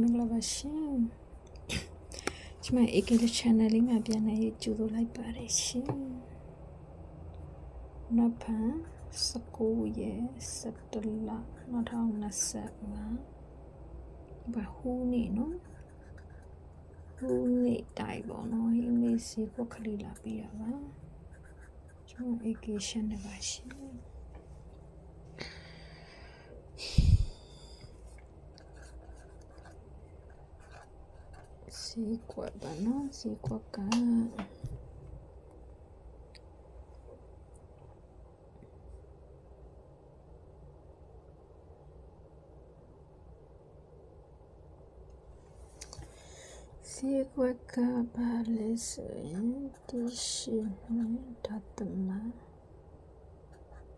မင်္ဂလာပါရှင်ကျမ AKL channel လေးမှာပြန်နေကြိုဆိုလိုက်ပါတယ်ရှင်နဖန်19ရက်17လ2025ဘာဟူးနေနော်ဟူးနေတိုင်ပေါ့နော်ဟင်းလေးစီပုတ်ခလေးလာပြီးတာပါကျမ AK channel ပါရှင် စီကွက်ပါနော်စီကွက်ကစီကွက်ကပါလဲဆိုရင်ဒီရှိနေဓာတ်မ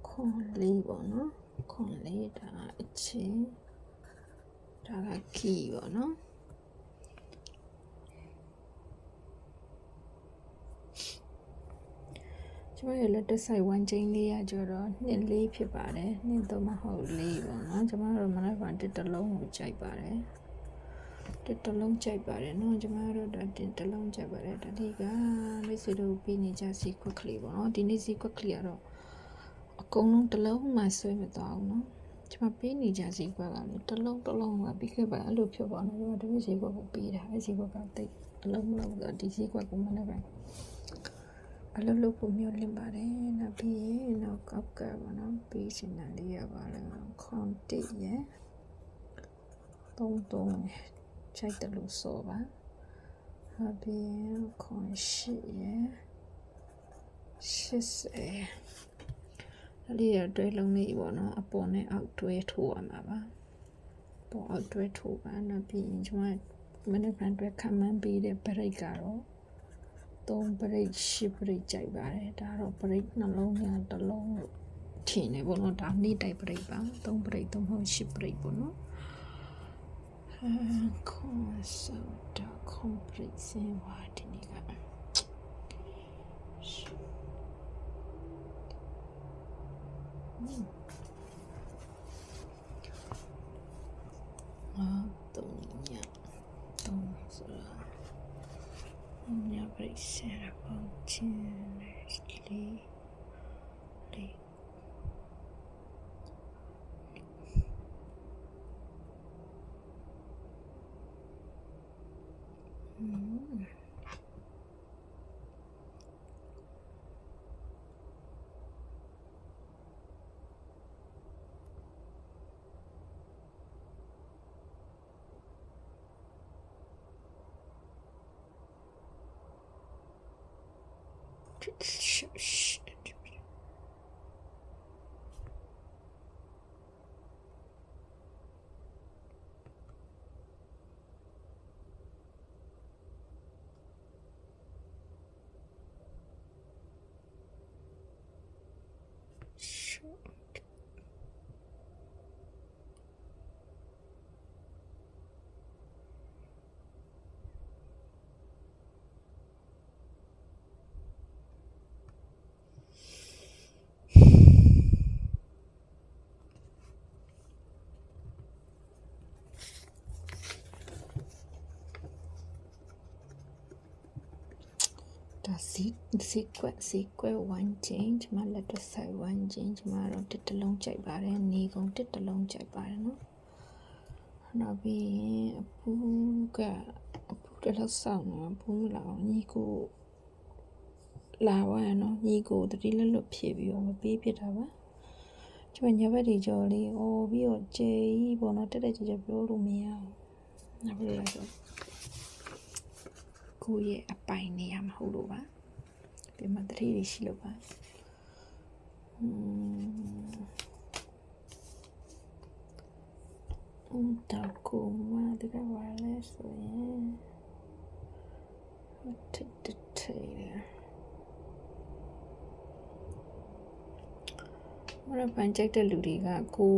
ခွန်လေးပေါ့နော်ခွန်လေးဒါအချင်းဒါ ကခီပေါ့နော်ကျမရဲ့လက်တဆိုင်ဝမ်ချင်းလေးရကြတော့နှစ်လေးဖြစ်ပါတယ်နှစ်တော့မဟုတ်လေးပေါ့နော်ကျမတို့မနက်ဖြန်တစ်တလုံးကိုကြိုက်ပါတယ်တစ်တလုံးကြိုက်ပါတယ်နော်ကျမတို့ဒါတစ်တလုံးကြိုက်ပါတယ်ဒါလေးကမိတ်ဆွေတို့ပြီးနေကြစီကွက်ကလေးပေါ့နော်ဒီနေ့စီကွက်ကလေးကတော့အကုန်လုံးတစ်လုံးမှဆွဲမသွားဘူးနော်ကျမပေးနေကြစီကွက်ကလည်းတစ်လုံးတစ်လုံးကပြီးခဲ့ပါအဲ့လိုဖြစ်ပါတော့ကျမဒီစီကွက်ကိုပေးတာအဲ့စီကွက်ကတိတ်အလုံးမလုံးတော့ဒီစီကွက်ကိုမနက်ဖြန် အလုပ်လုပ်ဖို့မျိုးလင့်ပါတယ်နောက်ပြီးရင်နောက်ကောက်ကပါနော်ပြီးစင်တာလေးရပါလားခွန်တိရဲ့သုံးသုံးချိန်တယ်လို့ဆိုပါနောက်ပြီးရင်ခွန်ရှိရဲ့ရှစ်ဆယ်အဲ့ဒီရတွဲလုံးလေးပေါ့နော်အပေါ်နဲ့အောက်တွဲထိုးရမှာပါပေါ်အောက်တွဲထိုးပါနောက်ပြီးရင်ကျွန်မမနေ့ကတွဲခံမှန်းပြီးတဲ့ဘရိတ်ကတော့ 3ပရိတ်10ပရိတ်ကြိုက်ပါတယ်ဒါတော့ပရိတ်နှလုံးညာတစ်လုံးလို့ထင်နေပေါ့နော်ဒါနေ့တိုက်ပရိတ်ပါ3ပရိတ်3ဟုတ်10ပရိတ်ပေါ့နော်ခွန်ဆောတာ complete စင်ဝါဒီနေ့က pressure continuously like 什什 sequence sequence one change မလက်တော့ side one change မှာတော့တစ်တလုံးကြိုက်ပါတယ်နေကုန်တစ်တလုံးကြိုက်ပါတယ်နော်နောက်ပြီးအပူကအပူတလောက်ဆောင်တော့ပူးလာအောင်ညီကိုလာဝါရနော်ညီကိုတတိလက်လွတ်ဖြည့်ပြီးတော့မပေးဖြစ်တာပါကျမညဘက်ဒီကြော်လေးအော်ပြီးတော့ကျေကြီးပေါ့နော်တက်တက်ကြကြပြောလို့မရဘူးနောက်ပြီးတော့ကိုယ့်ရဲ့အပိုင်နေရမဟုတ်လို့ပါ ဒီမှာတတိတွေရှိလို့ပါอืมအမ်တော့ကိုမဒီကဘာလဲဆိုရင်ထစ်ထစ်ထေးမရပန်ကြိုက်တဲ့လူတွေကကို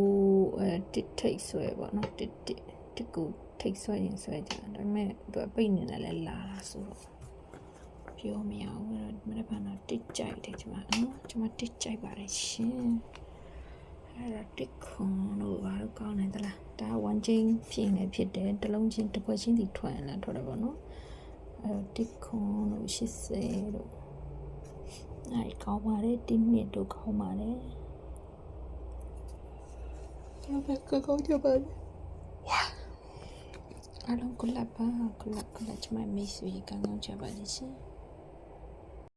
အဲတစ်ထိတ်ဆွဲပေါ့နော်တစ်တစ်တစ်ကိုထိတ်ဆွဲရင်ဆွဲကြဒါပေမဲ့သူအပိတ်နေတယ်လဲလာတာဆိုတော့ ပြောမရဘူးအဲ့တော့မနေ့ကနော်တစ်ကြိုက်တယ်ကျွန်မနော်ကျွန်မတစ်ကြိုက်ပါတယ်ရှင်အဲအဲ့ဒါတစ်ခွန်လို့ဘာလို့ကောင်းနေသလားဒါ1ချင်းဖြစ်နေဖြစ်တယ်တစ်လုံးချင်းတစ်ခွက်ချင်းစီထွက်ရင်လည်းထွက်တယ်ပေါ့နော်အဲ့တော့တစ်ခွန်လို့80လို့အဲ့ကောင်းပါတယ်တင်းနှစ်တို့ကောင်းပါတယ်ဘယ်ကကောင်းကြပါလဲအားလုံးကုလပ်ပါကုလပ်ကုလပ်ချမမေးဆွေကောင်းကောင်းကြပါလိမ့်ရှင်